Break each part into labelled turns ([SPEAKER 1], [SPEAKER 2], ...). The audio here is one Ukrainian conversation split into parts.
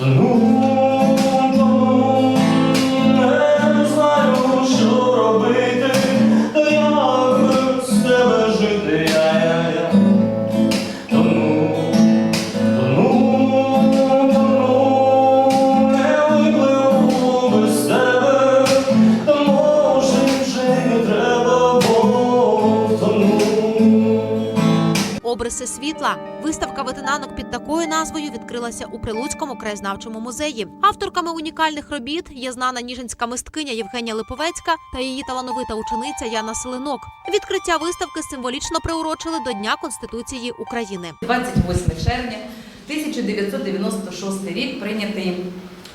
[SPEAKER 1] No
[SPEAKER 2] Обриси світла. Виставка ветенанок під такою назвою відкрилася у Прилуцькому краєзнавчому музеї. Авторками унікальних робіт є знана ніжинська мисткиня Євгенія Липовецька та її талановита учениця Яна Селинок. Відкриття виставки символічно приурочили до Дня Конституції України.
[SPEAKER 3] 28 червня 1996 рік прийнятий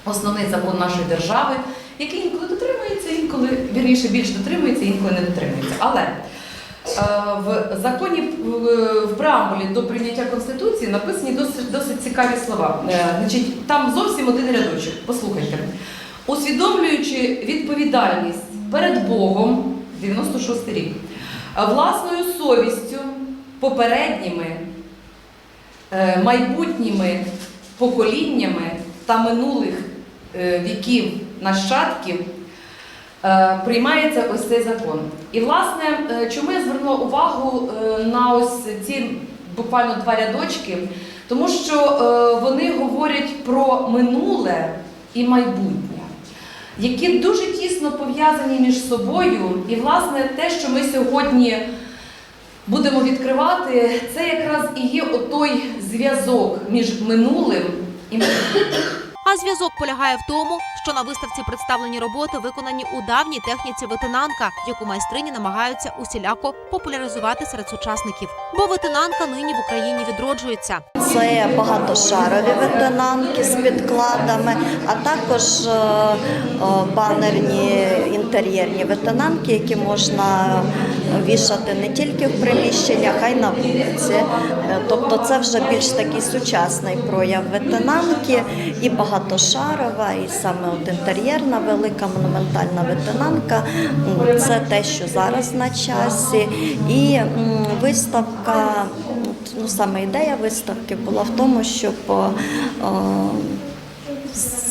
[SPEAKER 3] основний закон нашої держави, який інколи дотримується, інколи вірніше більш дотримується, інколи не дотримується. Але в законі в, в преамбулі до прийняття конституції написані досить, досить цікаві слова. Е, значить, там зовсім один рядочок. Послухайте. Усвідомлюючи відповідальність перед Богом, 96 рік, е, власною совістю, попередніми е, майбутніми поколіннями та минулих е, віків нащадків е, приймається ось цей закон. І, власне, е, чому я звернула увагу е, на ось ці буквально два рядочки? Тому що е, вони говорять про минуле і майбутнє, які дуже тісно пов'язані між собою. І, власне, те, що ми сьогодні будемо відкривати, це якраз і є отой зв'язок між минулим і майбутнім.
[SPEAKER 2] А зв'язок полягає в тому, що на виставці представлені роботи виконані у давній техніці ветенанка, яку майстрині намагаються усіляко популяризувати серед сучасників. Бо ветенанка нині в Україні відроджується.
[SPEAKER 4] Це багатошарові ветенанки з підкладами, а також е, е, банерні інтер'єрні ветенанки, які можна вішати не тільки в приміщеннях, а й на вулиці. Е, Тобто це вже більш такий сучасний прояв ветенанки і багатошарова, і саме от інтер'єрна велика монументальна ветенанка. Це те, що зараз на часі. І виставка ну, саме ідея виставки була в тому, щоб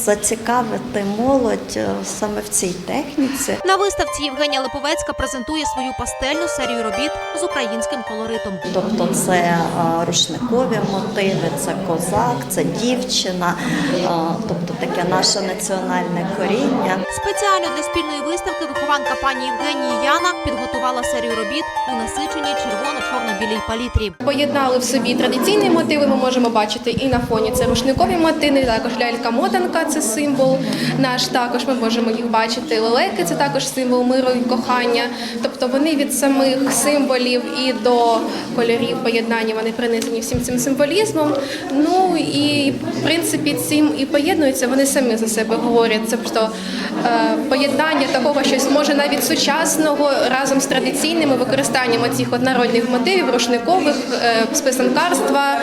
[SPEAKER 4] зацікавити молодь е, саме в цій техніці.
[SPEAKER 2] На виставці Євгенія Липовецька презентує свою пастельну серію робіт з українським колоритом.
[SPEAKER 4] Тобто це е, рушникові мотиви, це козак, це дівчина, е, тобто таке наше національне коріння.
[SPEAKER 2] Спеціально для спільної виставки вихованка пані Євгенії Яна підготувала серію робіт у насиченій червоно-чорно-білій палітрі.
[SPEAKER 5] Поєднали в собі традиційні мотиви. Ми можемо бачити і на фоні це рушникові мотиви, також лялька-мотанка це символ наш. Також ми можемо їх бачити. Лелеки це також символ миру і кохання. Тобто вони від самих символів і до кольорів поєднання вони принесені всім цим символізмом. Ну і в принципі цим і поєднуються. Вони самі за себе говорять. Це е, поєднання такого щось може навіть сучасного разом з традиційними використанням цих от народних мотивів, рушникових, е, з писанкарства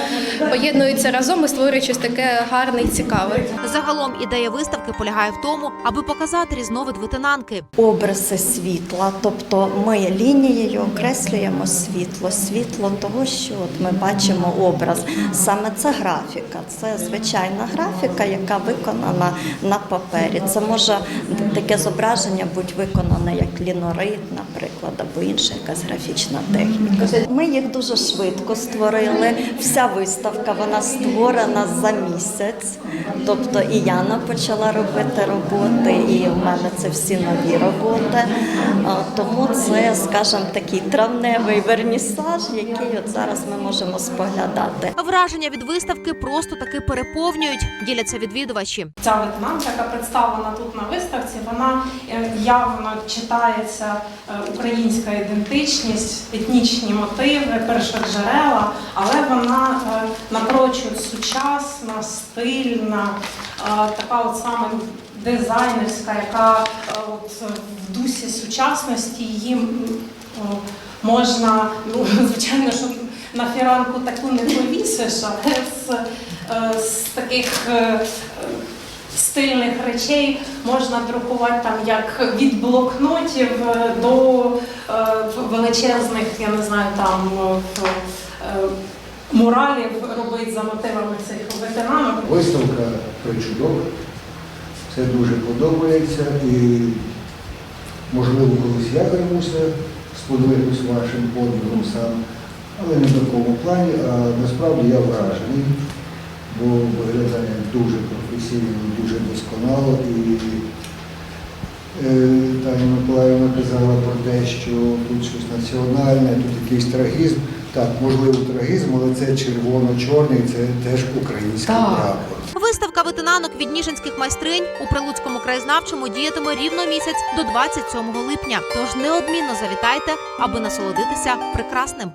[SPEAKER 5] поєднуються разом і створюють щось таке гарне і цікаве.
[SPEAKER 2] Загалом ідея виставки полягає в тому, аби показати різновид ветенанки.
[SPEAKER 4] Обриси світла, тобто ми лінією окреслюємо світло, світло того, що от ми бачимо образ. Саме це графіка, це звичайна графіка, яка виконана на папері. Це може таке зображення бути виконане як лінорит, наприклад, або інша якась графічна техніка. Ми їх дуже швидко створили. Вся виставка вона створена за місяць. Тобто і Яна почала робити роботи, і в мене це всі нові роботи. Тому це, скажімо, такий травневий вернісаж, який от зараз ми можемо споглядати.
[SPEAKER 2] Враження від виставки просто таки переповнюють, діляться відвідувачі.
[SPEAKER 6] Ця ветенанка, яка представлена тут на виставці, вона е, явно читається е, українська ідентичність, етнічні мотиви, першоджерела, але вона е, напрочуд сучасна, стильна, е, така от саме дизайнерська, яка е, от в дусі сучасності її можна, ну, звичайно, що на фіранку таку не повісиш, але з, з таких стильних речей можна друкувати там як від блокнотів е, до е, величезних, я не знаю, там е, муралів робити за мотивами цих ветеранок.
[SPEAKER 7] Виставка причудова. Це дуже подобається і, можливо, колись я займуся, сподивлюсь вашим подвигом сам, але не в такому плані, а насправді я вражений, бо виглядає дуже професійно, дуже досконало. І е, Таня Миколаївна казала про те, що тут щось національне, тут якийсь трагізм. Так, можливо, трагізм, але це червоно-чорний, це теж український
[SPEAKER 3] Так.
[SPEAKER 7] прапор.
[SPEAKER 2] Виставка ветенанок від ніжинських майстринь у Прилуцькому краєзнавчому діятиме рівно місяць до 27 липня. Тож неодмінно завітайте, аби насолодитися прекрасним.